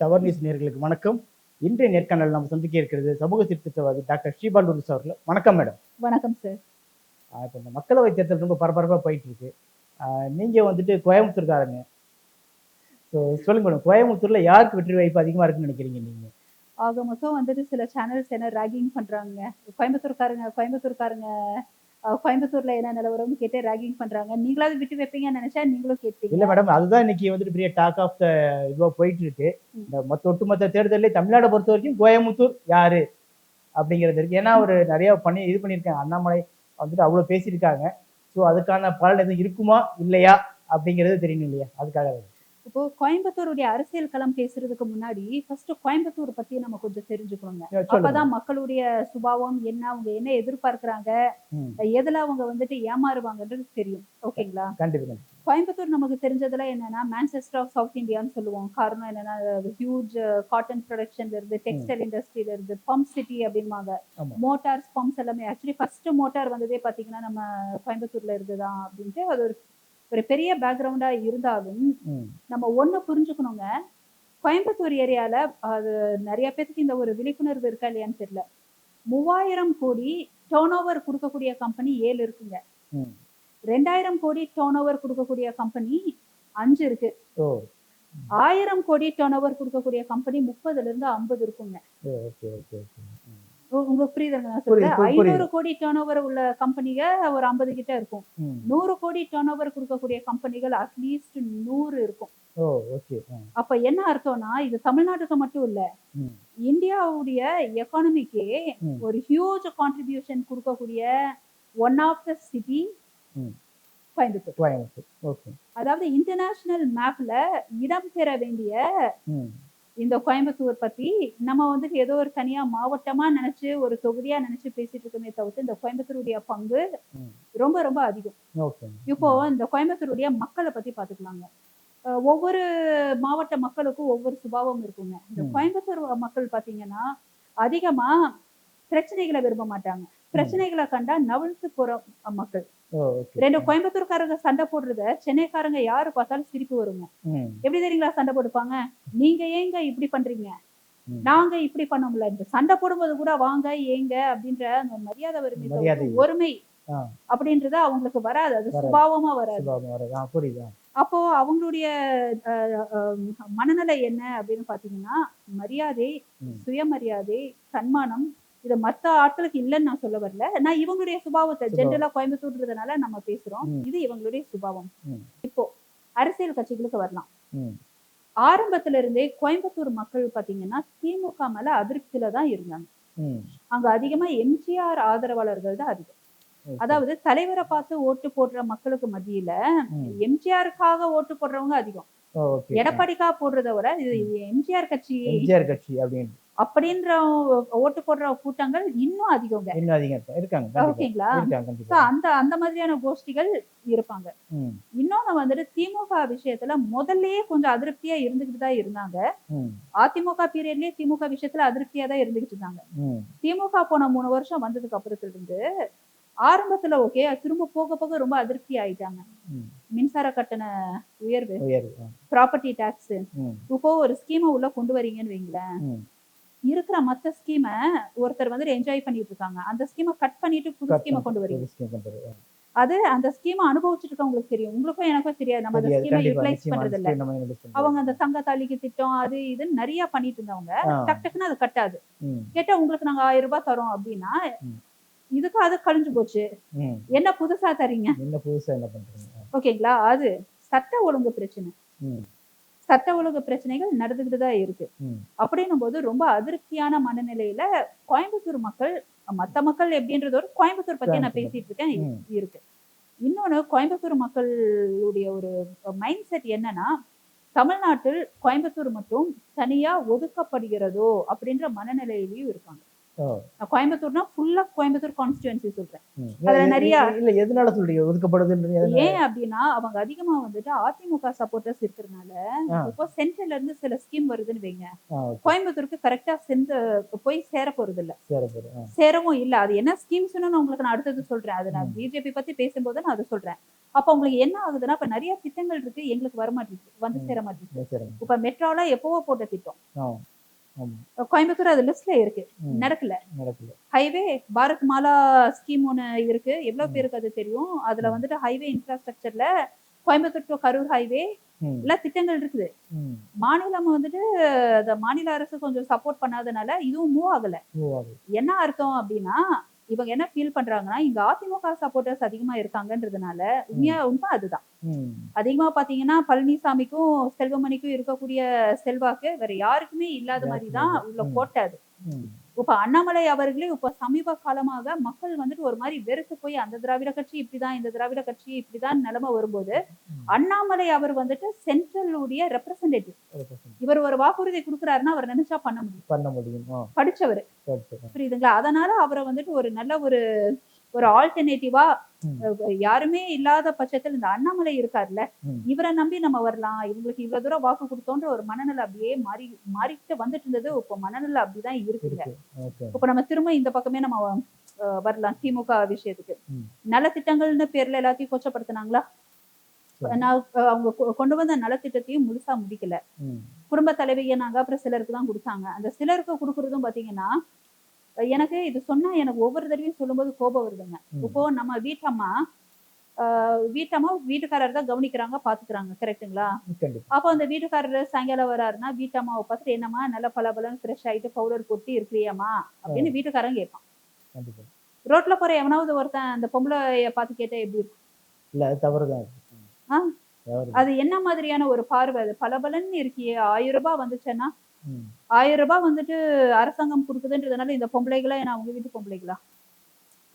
Tower news நேர்களுக்கு வணக்கம். இன்றைய நேர்காணல் நம்ம சந்திக்க இருக்கிறது சமூக சீர்திருத்தவாதி டாக்டர் ஸ்ரீபாலூரிஸ் அவர்கள். வணக்கம் மேடம். வணக்கம் சார். இப்போ இந்த மக்களவை தேர்தல் ரொம்ப பரபரப்பாக போயிட்டு இருக்கு நீங்க வந்துட்டு கோயம்புத்தூர்காரங்க. ஸோ சொல்லுங்க மேடம் கோயம்புத்தூர்ல யாருக்கு வெற்றி வாய்ப்பு அதிகமா இருக்குன்னு நினைக்கிறீங்க நீங்க? ஆக மொத்தம் வந்துட்டு சில சேனல்ஸ் என்ன ராகிங் பண்றாங்க. கோயம்புத்தூர்காரங்க கோயம்புத்தூர்காரங்க. கோயம்புத்தூர்ல என்ன நிலவரம்னு கேட்டு ராகிங் பண்றாங்க. நீங்களாவது விட்டு வைப்பீங்கன்னு நினைச்சா நீங்களும் இல்ல கேட்பீங்க மேடம் அதுதான் இன்னைக்கு வந்துட்டு பெரிய டாக் ஆஃப் த இதுவா போயிட்டு இருக்கு. இந்த மொத்த ஒட்டுமொத்த தேர்தலே தமிழ்நாடை பொறுத்த வரைக்கும் கோயம்புத்தூர் யாரு? அப்படிங்கிறது இருக்கு. ஏன்னா ஒரு நிறைய பண்ணி இது பண்ணியிருக்காங்க. அண்ணாமலை வந்துட்டு அவ்வளவு பேசியிருக்காங்க. ஸோ அதுக்கான பலன் எதுவும் இருக்குமா? இல்லையா? அப்படிங்கிறது தெரியணும் இல்லையா? அதுக்காக இப்போ கோயம்புத்தூருடைய அரசியல் களம் பேசுறதுக்கு முன்னாடி ஃபர்ஸ்ட் கோயம்புத்தூர் பத்தி நம்ம கொஞ்சம் தெரிஞ்சுக்கணுங்க. அப்பதான் மக்களுடைய சுபாவம் என்ன அவங்க என்ன எதிர்பார்க்கறாங்க எதுல அவங்க வந்துட்டு ஏமாறுவாங்கன்றது தெரியும். ஓகேங்களா? கண்டிப்பா கோயம்புத்தூர் நமக்கு தெரிஞ்சதுல என்னன்னா மான்செஸ்டர் ஆஃப் சவுத் இந்தியான்னு சொல்லுவோம். காரணம் என்னன்னா ஹியூஜ் காட்டன் ப்ரொடக்ஷன்ல இருந்து டெக்ஸ்டைல் இண்டஸ்ட்ரியில இருந்து பம்ப் சிட்டி அப்படிம்பாங்க. மோட்டார்ஸ் பம்ப்ஸ் எல்லாமே ஆக்சுவலி ஃபர்ஸ்ட் மோட்டார் வந்ததே பாத்தீங்கன்னா நம்ம கோயம்புத்தூர்ல இருந்துதான் அப்படின்ட்டு அது ஒரு ஒரு பெரிய பேக்ரவுண்டா இருந்தாலும் நம்ம ஒண்ணு புரிஞ்சுக்கணுங்க. கோயம்புத்தூர் ஏரியால அது நிறைய பேருக்கு இந்த ஒரு விழிப்புணர்வு இருக்கா இல்லையான்னு தெரியல. மூவாயிரம் கோடி டேர்ன் ஓவர் கொடுக்கக்கூடிய கம்பெனி ஏழு இருக்குங்க. ரெண்டாயிரம் கோடி டேர்ன் ஓவர் கொடுக்கக்கூடிய கம்பெனி அஞ்சு இருக்கு. ஆயிரம் கோடி டேர்ன் ஓவர் கொடுக்கக்கூடிய கம்பெனி முப்பதுல இருந்து ஐம்பது இருக்குங்க. உங்களுக்கு புரியுதுங்க நான் புரியுது, சொல்றேன் புரியுது. ஐநூறு கோடி டேர்ன் ஓவர் உள்ள கம்பெனிக ஒரு ஐம்பது கிட்ட இருக்கும். நூறு கோடி டேர்ன் ஓவர் கொடுக்கக்கூடிய கம்பெனிகள் அட்லீஸ்ட் நூறு இருக்கும். அப்ப என்ன அர்த்தம்னா இது தமிழ்நாட்டுக்கு மட்டும் இல்ல இந்தியாவுடைய எக்கானமிக்கே. ஒரு ஹியூஜ் கான்ட்ரிபியூஷன் கொடுக்கக்கூடிய one of the city. Coimbatore. அதாவது இன்டர்நேஷனல் மேப்ல இடம் பெற வேண்டிய இந்த கோயம்புத்தூர் பத்தி நம்ம வந்துட்டு ஏதோ ஒரு தனியா மாவட்டமா நினைச்சு ஒரு தொகுதியா நினைச்சு பேசிட்டு இருக்கோமே தவிர்த்து இந்த கோயம்புத்தூருடைய பங்கு. ரொம்ப ரொம்ப அதிகம். இப்போ இந்த கோயம்புத்தூருடைய மக்களை பத்தி பாத்துக்கலாங்க. அஹ் ஒவ்வொரு மாவட்ட மக்களுக்கும் ஒவ்வொரு சுபாவம் இருக்குங்க. இந்த. கோயம்புத்தூர் மக்கள் பாத்தீங்கன்னா அதிகமா பிரச்சனைகளை விரும்ப மாட்டாங்க. பிரச்சனைகளை கண்டா நவிழ்த்து போற மக்கள் ரெண்டு கோயம்புத்தூர்காரங்க சண்டை போடுறத சென்னைக்காரங்க யாரு பார்த்தாலும் சிரிப்பு வருங்க எப்படி தெரியுங்களா சண்டை போடுப்பாங்க நீங்க ஏங்க இப்படி பண்றீங்க. நாங்க இப்படி பண்ண முடியல சண்டை போடும்போது கூட வாங்க ஏங்க அப்படின்ற அந்த மரியாதை. தவிர்த்து ஒருமை. அப்படின்றது அவங்களுக்கு வராது அது. சுபாவமா வராது. அப்போ அவங்களுடைய மனநிலை என்ன அப்படின்னு பாத்தீங்கன்னா மரியாதை. சுயமரியாதை சன்மானம் இது மத்த ஆட்களுக்கு இல்லைன்னு நான் சொல்ல வரல. நான் இவங்களுடைய சுபாவத்தை. ஜென்ரலா கோயம்புத்தூர்ன்றதுனால நம்ம பேசுறோம். இது இவங்களுடைய சுபாவம். இப்போ அரசியல் கட்சிகளுக்கு வரலாம். ஆரம்பத்துல இருந்தே கோயம்புத்தூர் மக்கள் பாத்தீங்கன்னா திமுக மேல அதிருப்தியில தான் இருந்தாங்க. அங்க அதிகமா எம்ஜிஆர் ஆதரவாளர்கள் தான் அதிகம். அதாவது தலைவரை பார்த்து ஓட்டு போடுற மக்களுக்கு மத்தியில. எம்ஜிஆருக்காக ஓட்டு போடுறவங்க அதிகம். எடப்பாடிக்காக போடுறத விட இது எம்ஜிஆர் கட்சி. எம்ஜிஆர் கட்சி அப்படின்னு. அப்படின்ற ஓட்டு போடுற கூட்டங்கள் இன்னும் அதிகங்க. இன்னும் அதிகம் இருக்காங்க. ஓகேங்களா? அந்த அந்த மாதிரியான கோஷ்டிகள் இருப்பாங்க. இன்னொன்னு வந்துட்டு திமுக விஷயத்துல முதல்லயே கொஞ்சம் அதிருப்தியா இருந்துகிட்டு தான் இருந்தாங்க. அதிமுக பீரியட்லயே திமுக விஷயத்துல அதிருப்தியா தான் இருந்துகிட்டு இருந்தாங்க. திமுக போன மூணு வருஷம் வந்ததுக்கு அப்புறத்துல இருந்து ஆரம்பத்துல ஓகே திரும்ப போக போக ரொம்ப அதிருப்தி ஆயிட்டாங்க. மின்சார கட்டண உயர்வு. ப்ராப்பர்ட்டி டாக்ஸ் இப்போ ஒரு ஸ்கீமை உள்ள கொண்டு வரீங்கன்னு வைங்களேன். இருக்கிற மத்த ஸ்கீமை ஒருத்தர் வந்து என்ஜாய் பண்ணிட்டு இருக்காங்க அந்த ஸ்கீமை கட் பண்ணிட்டு புது ஸ்கீமை கொண்டு வரீங்க. ஒரு scheme கொண்டு வரு. அது அந்த ஸ்கீமை அனுபவிச்சுட்டு இருக்கவங்களுக்கு தெரியும். உங்களுக்கும் எனக்கும் தெரியாது. நம்ம அந்த. ஸ்கீமை யூட்டிலைஸ் பண்றது இல்ல. அவங்க அந்த தங்க தாலிக்கு திட்டம் அது இதுன்னு நிறைய பண்ணிட்டு இருந்தவங்க. டக் டக்குன்னு அது கட்டாது கேட்டா உங்களுக்கு நாங்க ஆயிரம் ரூபாய் தரோம் அப்படின்னா. இதுக்கு அது கழிஞ்சு போச்சு. என்ன புதுசா தரீங்க என்ன புதுசா என்ன பண்றீங்க. ஓகேங்களா? அது சட்ட ஒழுங்கு பிரச்சனை. சட்ட ஒழுங்கு பிரச்சனைகள் நடந்துகிட்டு தான் இருக்கு அப்படின்னும் போது ரொம்ப அதிருப்தியான மனநிலையில கோயம்புத்தூர் மக்கள் மத்த மக்கள் எப்படின்றது ஒரு கோயம்புத்தூர் பத்தி நான். பேசிட்டு இருக்கேன். இருக்கு இன்னொன்னு கோயம்புத்தூர் மக்களுடைய ஒரு மைண்ட் செட் என்னன்னா தமிழ்நாட்டில் கோயம்புத்தூர் மட்டும் தனியா ஒதுக்கப்படுகிறதோ அப்படின்ற மனநிலையிலயும் இருக்காங்க கோயம்புத்தூர்னா ஃபுல்லா கோயம்புத்தூர் கான்ஸ்டியூன்சி சொல்றேன். அதுல நிறைய- இல்ல எதனால சொல்றீங்க ஒதுக்கப்படுதுன்றது? ஏன் அப்படின்னா அவங்க அதிகமா வந்துட்டு அதிமுக சப்போர்ட்டர்ஸ் இருக்கிறதுனால. இப்போ சென்ட்ரல்ல இருந்து சில ஸ்கீம் வருதுன்னு வைங்க. கோயம்புத்தூருக்கு கரெக்டா சென்று போய் சேர போறது இல்ல. சேரவும் இல்ல அது என்ன ஸ்கீம்ஸ்னு நான் உங்களுக்கு நான் அடுத்தது சொல்றேன் அது நான். பிஜேபி பத்தி பேசும்போது நான் அதை சொல்றேன் அப்ப உங்களுக்கு என்ன ஆகுதுன்னா இப்ப நிறைய திட்டங்கள் இருக்கு எங்களுக்கு வர மாட்டேங்குது வந்து. சேர மாட்டேங்குது இப்ப மெட்ரோல எப்பவோ போட்ட திட்டம் கோயம்புத்தூர் அது லிஸ்ட்ல இருக்கு. நடக்கல நடக்கல ஹைவே பாரத் மாலா ஸ்கீம் ஒண்ணு இருக்கு எவ்வளவு. பேருக்கு அது தெரியும் அதுல. வந்துட்டு ஹைவே இன்ஃப்ராஸ்ட்ரக்சர்ல கோயம்புத்தூர் டு கரூர் ஹைவே ம். எல்லாம் திட்டங்கள் இருக்குது. மாநிலம் வந்துட்டு அந்த மாநில அரசு கொஞ்சம் சப்போர்ட் பண்ணாதனால இதுவும் மூவ் ஆகல. என்ன அர்த்தம் அப்படின்னா இவங்க என்ன ஃபீல் பண்றாங்கன்னா இங்க அதிமுக சப்போர்ட்டர்ஸ் அதிகமா இருக்காங்கன்றதுனால உண்மையா உண்மை அதுதான். அதிகமா பாத்தீங்கன்னா பழனிசாமிக்கும் செல்வமணிக்கும் இருக்கக்கூடிய செல்வாக்கு வேற யாருக்குமே இல்லாத மாதிரி தான் உள்ள. கோட்டை அது. இப்ப அண்ணாமலை அவர்களே இப்ப சமீப காலமாக மக்கள் வந்துட்டு ஒரு மாதிரி வெறுத்து போய் அந்த திராவிட கட்சி இப்படிதான் இந்த திராவிட கட்சி இப்படிதான் நிலைமை வரும்போது. அண்ணாமலை அவர் வந்துட்டு சென்ட்ரலுடைய ரெப்ரசன்டேட்டிவ் இவர் ஒரு வாக்குறுதி கொடுக்குறாருன்னா அவர் நினைச்சா பண்ண முடியும். பண்ண முடியும். படிச்சவர். புரியுதுங்களா? அதனால அவரை வந்துட்டு ஒரு நல்ல ஒரு ஒரு ஆல்டர்னேட்டிவா. யாருமே இல்லாத பட்சத்தில் இந்த அண்ணாமலை இருக்காருல்ல. இவரை நம்பி நம்ம வரலாம் இவங்களுக்கு இவ்வளவு தூரம் வாக்கு கொடுத்தோன்ற ஒரு மனநிலை அப்படியே மாறி மாறிக்கிட்டு வந்துட்டு இருந்தது இப்போ மனநிலை அப்படிதான் இருக்குங்க இப்ப நம்ம திரும்ப இந்த பக்கமே நம்ம வரலாம் திமுக விஷயத்துக்கு ம். நல திட்டங்கள்னு பேர்ல எல்லாத்தையும் கொச்சப்படுத்தினாங்களா. நான் அவங்க கொண்டு வந்த நலத்திட்டத்தையும் முழுசா முடிக்கல. குடும்ப தலைவியனாங்க அப்புறம் சிலருக்கு தான் கொடுத்தாங்க அந்த சிலருக்கு கொடுக்கறதும் பாத்தீங்கன்னா எனக்கு இது சொன்னா எனக்கு ஒவ்வொரு தடவையும் சொல்லும்போது கோபம் வருதுங்க. இப்போ நம்ம வீட்டம்மா வீட்டம்மா வீட்டுக்காரர் தான் கவனிக்கிறாங்க பாத்துக்கிறாங்க. கரெக்ட்டுங்களா கண்டிப்பா. அப்போ அந்த வீட்டுக்காரர் சாயங்காலம் வராருன்னா வீட்டம்மாவை பார்த்துட்டு என்னம்மா நல்ல பல ஃப்ரெஷ் ஆயிட்டு பவுடர் கொட்டி இருக்கிறியாம்மா? அப்படின்னு வீட்டுக்காரன் கேட்பான். ரோட்ல போற எவனாவது ஒருத்தன் அந்த பொம்பளைய பார்த்து கேட்டா எப்படி இருக்கும்? இல்ல அது தவறுதான். அது. என்ன மாதிரியான ஒரு பார்வை? அது பலபலன்னு இருக்கியே ஆயிரம் ரூபாய் வந்துச்சுன்னா. ஆயிரம் ரூபாய் வந்துட்டு அரசாங்கம் கொடுக்குதுன்றதுனால இந்த பொம்பளைகளா என்ன அவங்க வீட்டு பொம்பளைகளா?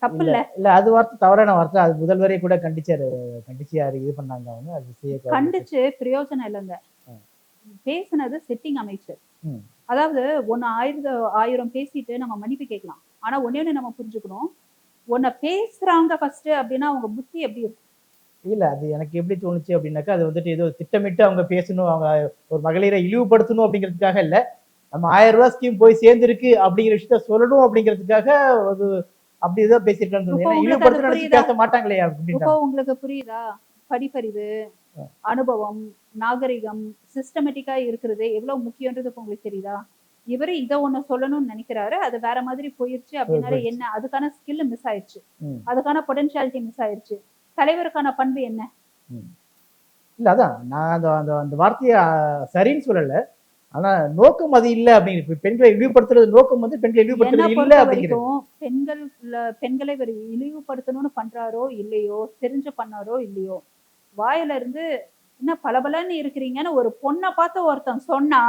தப்பு இல்ல இல்ல அது வார்த்தை தவறான வார்த்தை. அது முதல்வரே கூட கண்டிச்சாரு. கண்டிச்சு யாரு இது பண்ணாங்க அவங்க. அது கண்டிச்சு பிரயோஜனம் இல்லைங்க. பேசுனது செட்டிங் அமைச்சர். அதாவது ஒன்னு ஆயிரம் ஆயிரம் பேசிட்டு நம்ம மன்னிப்பு கேட்கலாம். ஆனா ஒண்ணே ஒண்ணு நம்ம புரிஞ்சுக்கணும். உன்னை பேசுறாங்க ஃபர்ஸ்ட் அப்படின்னா அவங்க புத்தி எப்படி இருக்கும்? இல்ல அது எனக்கு எப்படி தோணுச்சு அப்படின்னாக்கா அது வந்துட்டு ஏதோ திட்டமிட்டு அவங்க பேசணும் அவங்க ஒரு மகளிரை இழிவுபடுத்தணும் அப்படிங்கிறதுக்காக இல்ல. நம்ம ஆயிரம் ரூபாய் ஸ்கீம் போய் சேர்ந்திருக்கு அப்படிங்கிற விஷயத்த சொல்லணும் அப்படிங்கிறதுக்காக அது அப்படி ஏதோ ஏன்னா உங்களுக்கு நினைச்சு புரியுதா? பேச மாட்டாங்களே அப்படின்ட்டு இப்போ உங்களுக்கு புரியுதா? படிப்பறிவு. அனுபவம் நாகரிகம் சிஸ்டமேட்டிக்கா இருக்கிறது எவ்வளவு முக்கியன்றது இப்போ உங்களுக்கு தெரியுதா? இவரு இத ஒண்ணு சொல்லணும்னு நினைக்கிறாரு. அது வேற மாதிரி போயிருச்சு அப்படின்னால போயிடுச்சு. என்ன? அதுக்கான ஸ்கில் மிஸ் ஆயிடுச்சு. அதுக்கான பொட்டன்ஷியாலிட்டி மிஸ் ஆயிடுச்சு தலைவருக்கான பண்பு என்ன? இல்ல அதான். நான் அந்த அந்த அந்த வார்த்தையை சரின்னு சொல்லல. ஆனா நோக்கம் அது இல்ல அப்படிங்கிற பெண்களை இழிவுபடுத்துறது நோக்கம் வந்து பெண்களை இழிவுபடுத்துறது இல்ல அப்படிங்கிறது. பெண்கள் பெண்களை இவர் இழிவுபடுத்தணும்னு பண்றாரோ இல்லையோ தெரிஞ்சு பண்ணாரோ இல்லையோ வாயில இருந்து என்ன பளபளன்னு இருக்கிறீங்கன்னு ஒரு பொண்ணை பார்த்து ஒருத்தன் சொன்னா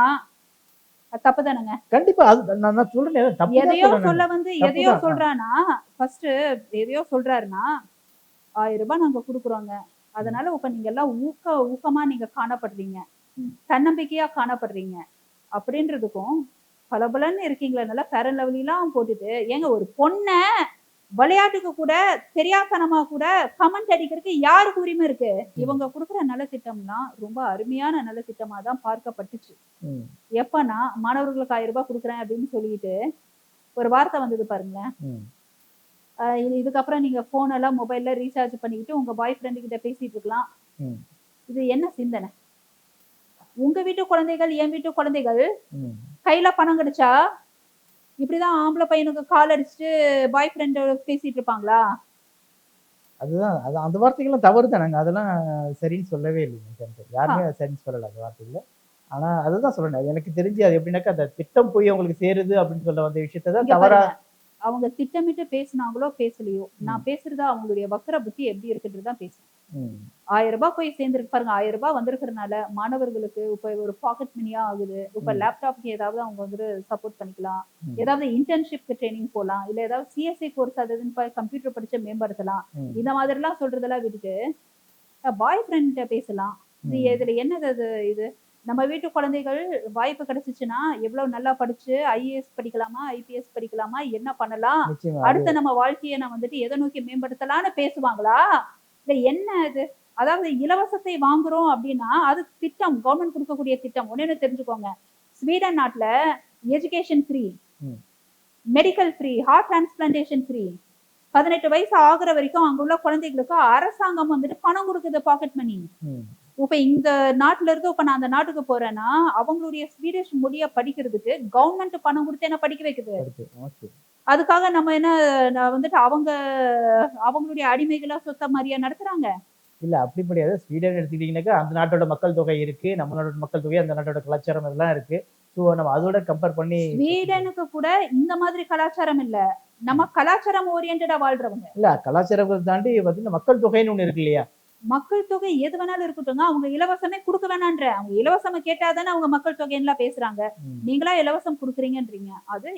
அது தப்புதானுங்க கண்டிப்பா அது நான் சொல்றேன் தப்பு எதையோ சொல்ல வந்து. எதையோ சொல்றானா ஃபர்ஸ்ட் எதையோ சொல்றாருன்னா ஆயிரம் ரூபாய் நாங்க குடுக்குறோங்க. அதனால இப்ப நீங்க எல்லாம் ஊக்க ஊக்கமா நீங்க காணப்படுறீங்க. தன்னம்பிக்கையா காணப்படுறீங்க. அப்படின்றதுக்கும் பலபலன்னு இருக்கீங்களா நல்லா ஃபேர் அண்ட் லவ்லிலாம் போட்டுட்டு ஏங்க ஒரு பொண்ணை விளையாட்டுக்கு கூட தெரியாதனமா கூட கமெண்ட் அடிக்கிறதுக்கு யாருக்கு உரிமை இருக்கு? இவங்க கொடுக்குற நல்ல திட்டம்லாம் ரொம்ப அருமையான நல்ல திட்டமா தான் பார்க்கப்பட்டுச்சு எப்பனா மாணவர்களுக்கு ஆயிரம் ரூபாய் கொடுக்குறேன் அப்படின்னு சொல்லிட்டு ஒரு வார்த்தை வந்தது பாருங்களேன். இதுக்கப்புறம் நீங்க போன் எல்லாம் மொபைல்ல ரீசார்ஜ் பண்ணிக்கிட்டு உங்க பாய் ஃப்ரெண்டு கிட்ட பேசிட்டு இருக்கலாம். இது என்ன சிந்தனை? உங்க வீட்டு குழந்தைகள் என் வீட்டு குழந்தைகள். கையில பணம் கிடைச்சா இப்படிதான் ஆம்பளை பையனுக்கு கால் அடிச்சுட்டு பாய் ஃப்ரெண்ட் பேசிட்டு இருப்பாங்களா? அதுதான் அது அந்த வார்த்தைகள்லாம் தவறு தானங்க. அதெல்லாம் சரின்னு சொல்லவே இல்லைங்க யாருமே சரின்னு சொல்லல அந்த வார்த்தையில ஆனா அதுதான் சொல்லணும் எனக்கு தெரிஞ்சு அது எப்படின்னாக்கா அந்த திட்டம் போய் அவங்களுக்கு சேருது அப்படின்னு சொல்ல வந்த விஷயத்தை தான் இங்க தவறா பாருங்க, அவங்க திட்டமிட்டு பேசுனாங்களோ பேசலையோ நான் பேசுறது அவங்களுடைய வக்கர புத்தி எப்படி இருக்குன்றது தான் பேசுறேன். ஆயிரம் ரூபாய் போய் சேர்ந்துருக்கு பாருங்க ஆயிரம் ரூபாய் வந்திருக்கிறதுனால மாணவர்களுக்கு இப்ப ஒரு பாக்கெட் மணியா ஆகுது. இப்ப. லேப்டாப்க்கு ஏதாவது அவங்க வந்து சப்போர்ட் பண்ணிக்கலாம். ஏதாவது இன்டர்ன்ஷிப்க்கு ட்ரைனிங் போலாம். இல்ல ஏதாவது சிஎஸ்ஐ கோர்ஸ் அது கம்ப்யூட்டர் படிச்சு மேம்படுத்தலாம். இந்த மாதிரி எல்லாம் சொல்றதெல்லாம் விட்டுட்டு பாய் ஃப்ரெண்ட் பேசலாம். இதுல என்னது அது இது? நம்ம வீட்டு குழந்தைகள் வாய்ப்பு கிடைச்சிச்சுன்னா எவ்வளவு நல்லா படிச்சு ஐஏஎஸ் படிக்கலாமா ஐபிஎஸ் படிக்கலாமா என்ன பண்ணலாம்? அடுத்த நம்ம வாழ்க்கையை நான் வந்துட்டு எதை நோக்கி மேம்படுத்தலாம்னு பேசுவாங்களா? இல்ல என்ன இது? அதாவது இலவசத்தை வாங்குறோம் அப்படின்னா அது திட்டம் கவர்மெண்ட் கொடுக்கக்கூடிய திட்டம். ஒன்னு தெரிஞ்சுக்கோங்க. ஸ்வீடன் நாட்டுல education free. Medical free heart transplantation free பதினெட்டு வயசு ஆகுற வரைக்கும் அங்க உள்ள குழந்தைகளுக்கு அரசாங்கம் வந்துட்டு பணம் கொடுக்குது பாக்கெட் மணி. இப்ப இந்த நாட்டுல இருந்து இப்ப நான் அந்த நாட்டுக்கு போறேன்னா அவங்களுடைய ஸ்வீடிஷ் மொழிய படிக்கிறதுக்கு கவர்மெண்ட் பணம் கொடுத்து என்ன படிக்க வைக்குது? அதுக்காக நம்ம என்ன நான் வந்துட்டு அவங்க அவங்களுடைய அடிமைகளா சொத்த மாதிரியா நடத்துறாங்க? இல்ல அப்படி முடியாது. ஸ்வீடன் எடுத்துக்கிட்டீங்கன்னாக்கா அந்த நாட்டோட மக்கள் தொகை இருக்கு நம்மளோட மக்கள் தொகை அந்த நாட்டோட கலாச்சாரம் இதெல்லாம் இருக்கு. ஸோ நம்ம அதோட கம்பேர் பண்ணி ஸ்வீடனுக்கு கூட இந்த மாதிரி கலாச்சாரம் இல்ல. நம்ம கலாச்சாரம் ஓரியன்டா வாழ்றவங்க. இல்ல கலாச்சாரத்தை தாண்டி பார்த்தீங்கன்னா மக்கள் தொகைன்னு ஒண்ணு இருக்கு இல்லையா? மக்கள் தொகை எது வேணாலும் இருக்கட்டுங்க அவங்க இலவசமே கொடுக்க வேணான்ற. அவங்க இலவசமா கேட்டாதானே அவங்க மக்கள் தொகைலாம் பேசுறாங்க. நீங்களா இலவசம் கொடுக்குறீங்கன்றீங்க. அது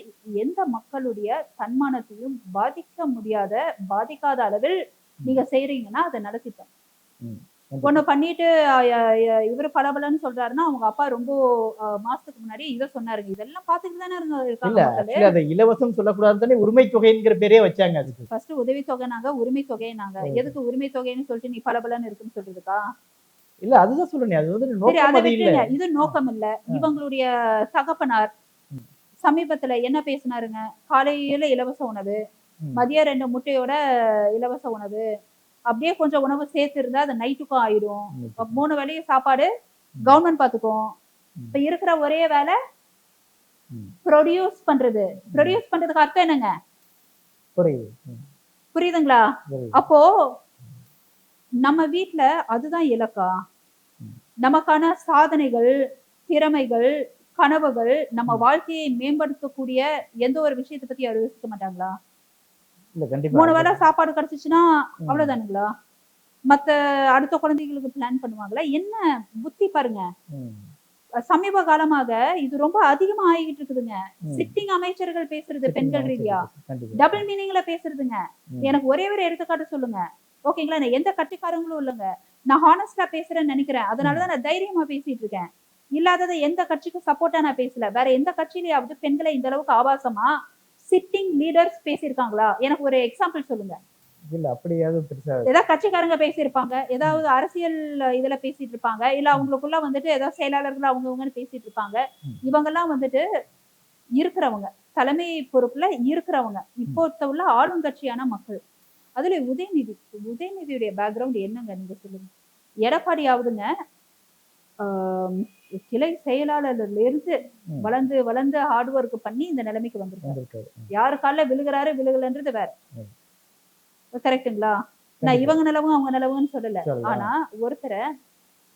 எந்த மக்களுடைய தன்மானத்தையும் பாதிக்க முடியாத பாதிக்காத அளவில் நீங்க செய்றீங்கன்னா அதை நடத்திட்டோம் ஒண்ணு பண்ணிட்டு இவர் பலபலன்னு சொல்றாருன்னா அவங்க அப்பா ரொம்ப மாசத்துக்கு முன்னாடி இதை சொன்னாருங்க. இதெல்லாம் பாத்துட்டு தானே இருக்காங்க அதை இலவசம் சொல்லக்கூடாது தானே உரிமை தொகைங்கிற பேரே வச்சாங்க அதுக்கு. ஃபர்ஸ்ட் உதவி தொகை நாங்க உரிமை தொகை நாங்க. எதுக்கு உரிமை தொகைன்னு சொல்லிட்டு நீ பலபலன்னு இருக்குன்னு சொல்றதுக்கா? இல்ல அதுதான் சொல்றேன் அது வந்து நோக்கம் இல்ல. இது நோக்கம் இல்ல. இவங்களுடைய தகப்பனார். சமீபத்துல என்ன பேசினாருங்க? காலையில இலவச உணவு. மதியம் ரெண்டு முட்டையோட இலவச உணவு அப்படியே கொஞ்சம் உணவு சேர்த்து இருந்தா அது நைட்டுக்கும் ஆயிடும். மூணு வேளையும் சாப்பாடு கவர்மெண்ட் பாத்துக்கும். இப்ப இருக்கிற ஒரே வேலை. ப்ரொடியூஸ் பண்றது. ப்ரொடியூஸ் பண்றதுக்கு அர்த்தம் என்னங்க? புரியுதுங்களா? புரியுது. அப்போ நம்ம வீட்ல அதுதான் இலக்கா. நமக்கான சாதனைகள் திறமைகள் கனவுகள் நம்ம வாழ்க்கையை மேம்படுத்தக்கூடிய எந்த ஒரு விஷயத்தை பத்தி யாரும் யோசிக்க மாட்டாங்களா? மூணு வேளை சாப்பாடு கிடைச்சிச்சுன்னா. அவ்வளவுதானுங்களா? மத்த அடுத்த குழந்தைகளுக்கு பிளான் பண்ணுவாங்களா? என்ன புத்தி பாருங்க. சமீப காலமாக இது ரொம்ப அதிகமா ஆகிட்டு இருக்குதுங்க. சிட்டிங் அமைச்சர்கள் பேசுறது பெண்கள் ரீதியா. டபுள் மீனிங்ல பேசுறதுங்க. எனக்கு ஒரே ஒரு எடுத்துக்காட்டு சொல்லுங்க. ஓகேங்களா? நான் எந்த கட்சிக்காரங்களும் இல்லைங்க. நான் ஹானஸ்டா பேசுறேன்னு நினைக்கிறேன். அதனாலதான் நான் தைரியமா பேசிட்டு இருக்கேன். இல்லாததை எந்த கட்சிக்கும் சப்போர்ட்டா நான் பேசல. வேற எந்த கட்சியிலயாவது பெண்களை இந்த அளவுக்கு ஆபாசமா சிட்டிங் லீடர்ஸ் பேசியிருக்காங்களா? எனக்கு ஒரு எக்ஸாம்பிள் சொல்லுங்க. இல்ல அப்படியாவது பெருசா ஏதாவது கட்சிக்காரங்க பேசியிருப்பாங்க ஏதாவது அரசியல் இதுல பேசிட்டு இருப்பாங்க இல்ல அவங்களுக்குள்ள வந்துட்டு ஏதாவது செயலாளர்கள் அவங்கவுங்கன்னு பேசிட்டு இருப்பாங்க ம். இவங்கெல்லாம் வந்துட்டு இருக்கிறவங்க தலைமை பொறுப்புல இருக்கிறவங்க இப்போ உள்ள ஆளுங்கட்சியான மக்கள். அதுல உதயநிதி உதயநிதியுடைய பேக்ரவுண்ட் என்னங்க நீங்க சொல்லுங்க? எடப்பாடியாவதுங்க ஆம், கிளை செயலாளர்ல இருந்து. வளர்ந்து வளர்ந்து ஹார்ட் ஒர்க் பண்ணி இந்த நிலைமைக்கு வந்திருக்காரு. யாரு கால்ல விழுகிறாரு விழுகலன்றது வேற. ம். கரெக்ட்டுங்களா நான். இவங்க நிலவும் அவங்க நிலவுன்னு சொல்லல. ஆனா ஒருத்தரை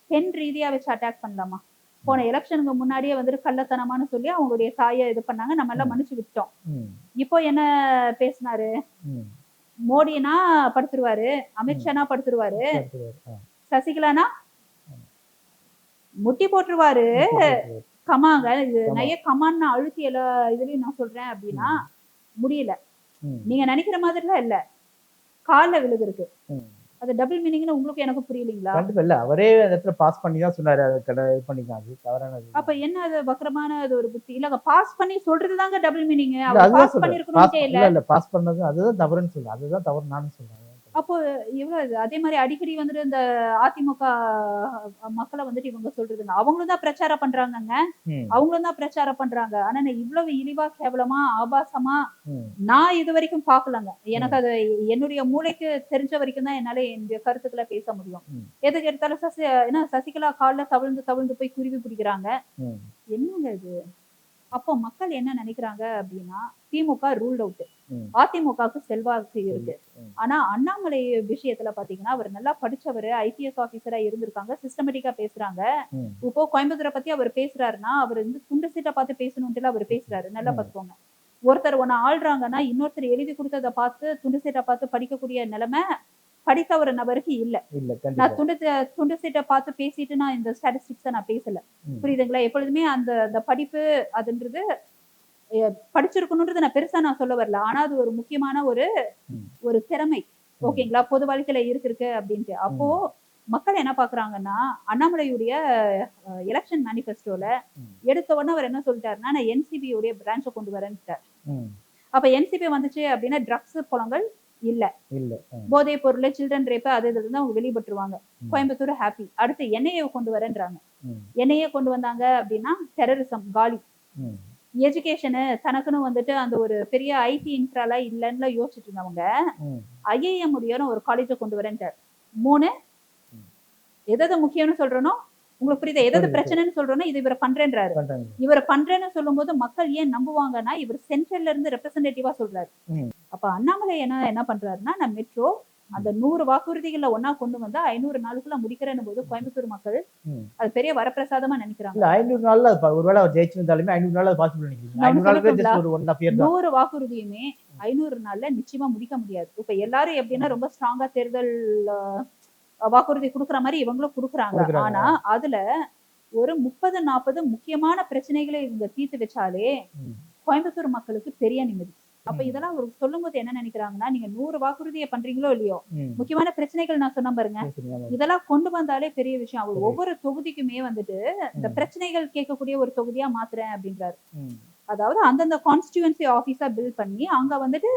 பெண் ரீதியா வச்சு அட்டாக் பண்ணலாமா? போன எலெக்ஷனுக்கு முன்னாடியே வந்துட்டு கள்ளத்தனமான்னு சொல்லி அவங்களுடைய தாயை இது பண்ணாங்க. நம்ம எல்லாம். மன்னிச்சு விட்டோம் இப்போ என்ன பேசினாரு. மோடினா படுத்துருவாரு அமித்ஷானா படுத்துருவாரு சசிகலானா முட்டி போட்டுருவாரு. கமாங்க இது. நிறைய கமான்னு நான் அழுத்தி எல்லா இதுலயும் நான் சொல்றேன் அப்படின்னா முடியல. நீங்க நினைக்கிற மாதிரிலாம் இல்ல. கால்ல விழுகுருக்கு ம். அது டபுள் மீனிங்னு உங்களுக்கு எனக்கு புரியலீங்களா? கண்டிப்பா இல்ல. அவரே அந்த இடத்துல பாஸ் பண்ணி தான் சொன்னாரு. அதை இது பண்ணிக்கலாம். அது தவறானது அப்ப என்ன அது வக்கரமான அது ஒரு புத்தி? இல்ல பாஸ் பண்ணி சொல்றது தாங்க டபுள் மீனிங் அவர் பாஸ் இல்ல. இல்ல பாஸ் பண்ணது அதுதான் தவறுன்னு சொல்றேன். அதுதான் தவறு நானும் சொல்றேன். அப்போ இவ்வளவு இது அதே மாதிரி அடிக்கடி வந்துட்டு இந்த அதிமுக மக்களை வந்துட்டு இவங்க சொல்றதுங்க அவங்களும் தான் பிரச்சாரம் பண்றாங்கங்க. அவங்களும் தான் பிரச்சாரம் பண்றாங்க. ஆனா இவ்வளவு இழிவா கேவலமா ஆபாசமா நான் இது வரைக்கும் பாக்கலங்க எனக்கு அது என்னுடைய மூளைக்கு தெரிஞ்ச வரைக்கும் தான் என்னால என்னுடைய கருத்துக்களை பேச முடியும். எதுக்கு எடுத்தாலும் சசி ஏன்னா சசிகலா கால்ல தவிழ்ந்து தவிழ்ந்து போய் குருவி பிடிக்கிறாங்க. என்னங்க இது? அப்போ மக்கள் என்ன நினைக்கிறாங்க அப்படின்னா திமுக ரூல்ட் அவுட். அதிமுகவுக்கு செல்வாக்கு இருக்கு. ஆனா அண்ணாமலை விஷயத்துல பாத்தீங்கன்னா அவர் நல்லா படிச்சவர் ஐபிஎஸ் ஆபீசரா இருந்திருக்காங்க சிஸ்டமேட்டிக்கா பேசுறாங்க. இப்போ கோயம்புத்தூரை பத்தி அவர் பேசுறாருன்னா அவர் வந்து துண்டு சீட்டை பார்த்து பேசணும்ட்டு அவர் பேசுறாரு நல்லா ம். பார்த்துக்கோங்க ஒருத்தர் ஒன்னு ஆள்றாங்கன்னா இன்னொருத்தர் எழுதி கொடுத்ததை பார்த்து துண்டு சீட்டை பார்த்து படிக்கக்கூடிய நிலைமை படித்த ஒரு நபருக்கு இல்ல. நான் துண்டு துண்டு சீட்டை பார்த்து பேசிட்டு நான் இந்த ஸ்டாட்டிஸ்டிக்ஸை நான் பேசல. புரியுதுங்களா? எப்பொழுதுமே அந்த அந்த படிப்பு அதுன்றது அஹ், படிச்சிருக்கணுன்றது நான் பெருசா நான் சொல்ல வரல. ஆனா அது ஒரு முக்கியமான ஒரு. ஒரு திறமை. ஓகேங்களா? பொது வாழ்க்கையில இருக்கு அப்படின்ட்டு. அப்போ மக்கள் என்ன பாக்குறாங்கன்னா அண்ணாமலையுடைய எலெக்ஷன் மேனிஃபெஸ்டோல. எடுத்த உடனே அவர் என்ன சொல்லிட்டாருன்னா நான் என்சிபி உடைய பிரான்ச்சை கொண்டு வரேன்ட்டார். அப்ப என்சிபி வந்துச்சு அப்படின்னா ட்ரக்ஸ் புலங்கள் இல்ல இல்ல ஆ. போதைப் பொருள் சில்ட்ரன் ரேப் அது இதுல இருந்து அவங்க வெளிப்பட்டுருவாங்க. கோயம்புத்தூர் ஹாப்பி அடுத்து என்ஐஏ கொண்டு வரேன்றாங்க. என்ஐஏ கொண்டு வந்தாங்க அப்படின்னா டெரரிசம் காலி. எஜுகேஷனு தனக்குன்னு வந்துட்டு அந்த ஒரு பெரிய ஐடி இன்ஃப்ரால இல்லைன்னு யோசிச்சுட்டு இருந்தவங்க. ஐஏஎம் முடியான ஒரு காலேஜை கொண்டு வரேன்ட்டார் மூணு. எதாவது முக்கியம்னு சொல்றனோ உங்களுக்கு புரியுதா? எதாவது. பிரச்சனைன்னு சொல்றோனோ இது இவர் பண்றேன்றாரு. இவர் பண்றேன்னு சொல்லும்போது மக்கள் ஏன் நம்புவாங்கன்னா இவர் சென்ட்ரல்ல இருந்து ரெப்ரசன்டேட்டிவா சொல்றாரு. அப்ப அண்ணாமலை என்ன என்ன பண்றாருன்னா நான் மெட்ரோ அந்த நூறு வாக்குறுதிகளை ஒண்ணா கொண்டு வந்தா ஐநூறு நாளுக்குள்ள முடிக்கிறேன்னு போது கோயம்புத்தூர் மக்கள். அது பெரிய வரப்பிரசாதமா நினைக்கிறாங்க. ஐநூறு நாள்ல ஒருவேளை அவர் ஜெயிச்சிருந்தாலுமே ஐநூறு நாள் பாசிபிள் நினைக்கிறீங்க. நூறு வாக்குறுதியுமே ஐநூறு நாள்ல நிச்சயமா முடிக்க முடியாது. இப்ப எல்லாரும் எப்படின்னா ரொம்ப ஸ்ட்ராங்கா தேர்தல் வாக்குறுதி கொடுக்குற மாதிரி இவங்களும் கொடுக்குறாங்க. ஆனா அதுல ஒரு முப்பது நாற்பது முக்கியமான பிரச்சனைகளை இவங்க தீர்த்து வச்சாலே. கோயம்புத்தூர் மக்களுக்கு பெரிய நிம்மதி அப்ப. இதெல்லாம் அவர் சொல்லும் போது என்ன நினைக்கிறாங்கன்னா நீங்க நூறு வாக்குறுதியை பண்றீங்களோ இல்லையோ. முக்கியமான பிரச்சனைகள் நான் சொன்ன பாருங்க. இதெல்லாம் கொண்டு வந்தாலே பெரிய விஷயம் அவர். ஒவ்வொரு தொகுதிக்குமே வந்துட்டு இந்த. பிரச்சனைகள் கேட்கக்கூடிய ஒரு தொகுதியா மாத்துறேன் அப்படின்றாரு. அதாவது அந்தந்த கான்ஸ்டியூன்சி ஆபீஸா பில்ட் பண்ணி அங்க வந்துட்டு